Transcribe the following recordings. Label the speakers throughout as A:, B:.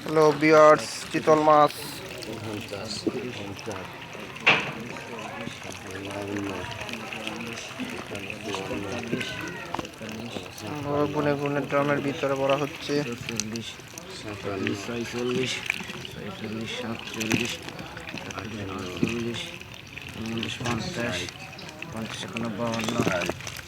A: Hello বিয়ার্স চিতল মাছ গুনে গুনে ড্রামের ভিতরে ভরা হচ্ছে
B: চল্লিশ সাতচল্লিশ ছয়চল্লিশ ছয়চল্লিশ সাতচল্লিশ আটচল্লিশ উনচল্লিশ পঞ্চাশ পঞ্চাশ একান্ন বাউন্ন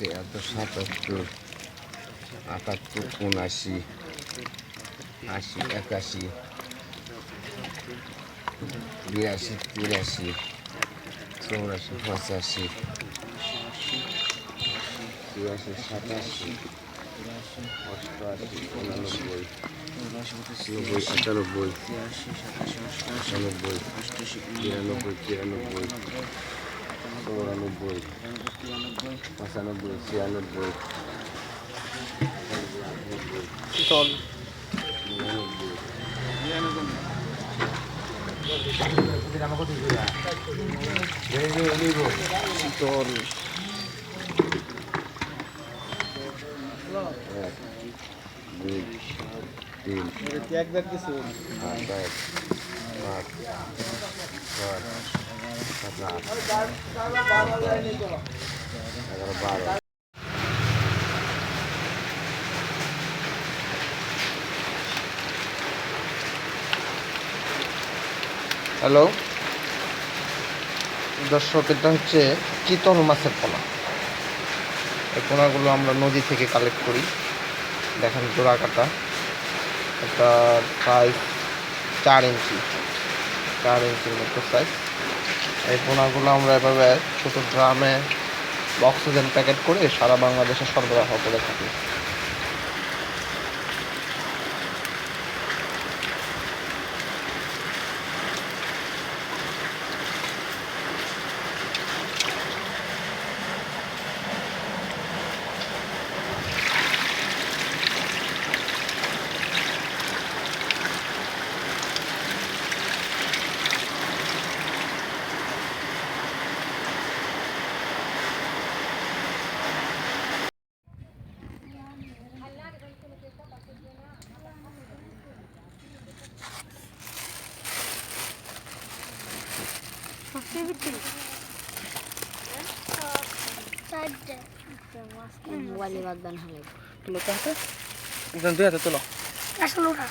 C: ছিয়াত্তর সাতাত্তর আটাত্তর উনআশি আশি একাশি বিরাশি তিরাশি চৌরাশি পঁচাশি তিরাশি সাতাশি অষ্টআশি উনানব্বই নব্বই
B: অষ্টাশি
C: বিরানব্বই তিরানব্বই চৌরানব্বই পঁচানব্বই ছিয়ানব্বই নিরানব্বই
A: চিতল
C: এক দুই তিন
A: এক ব্যাগ
C: এক আট ছয়
A: হ্যালো। দর্শক, এটা হচ্ছে চিতল মাছের পোনা। এই পোনাগুলো আমরা নদী থেকে কালেক্ট করি। দেখেন জোড়া কাটা এটা সাইজ চার ইঞ্চি। চার ইঞ্চির মতো সাইজ এই পোনাগুলো আমরা এভাবে ছোটো ড্রামে অক্সিজেন প্যাকেট করে সারা বাংলাদেশে সরবরাহ করে থাকি।
D: মোবাইলে বাদ বান হলে
A: তুলো তো হাতে দুই হাতে তুলো
D: আসলে ওটা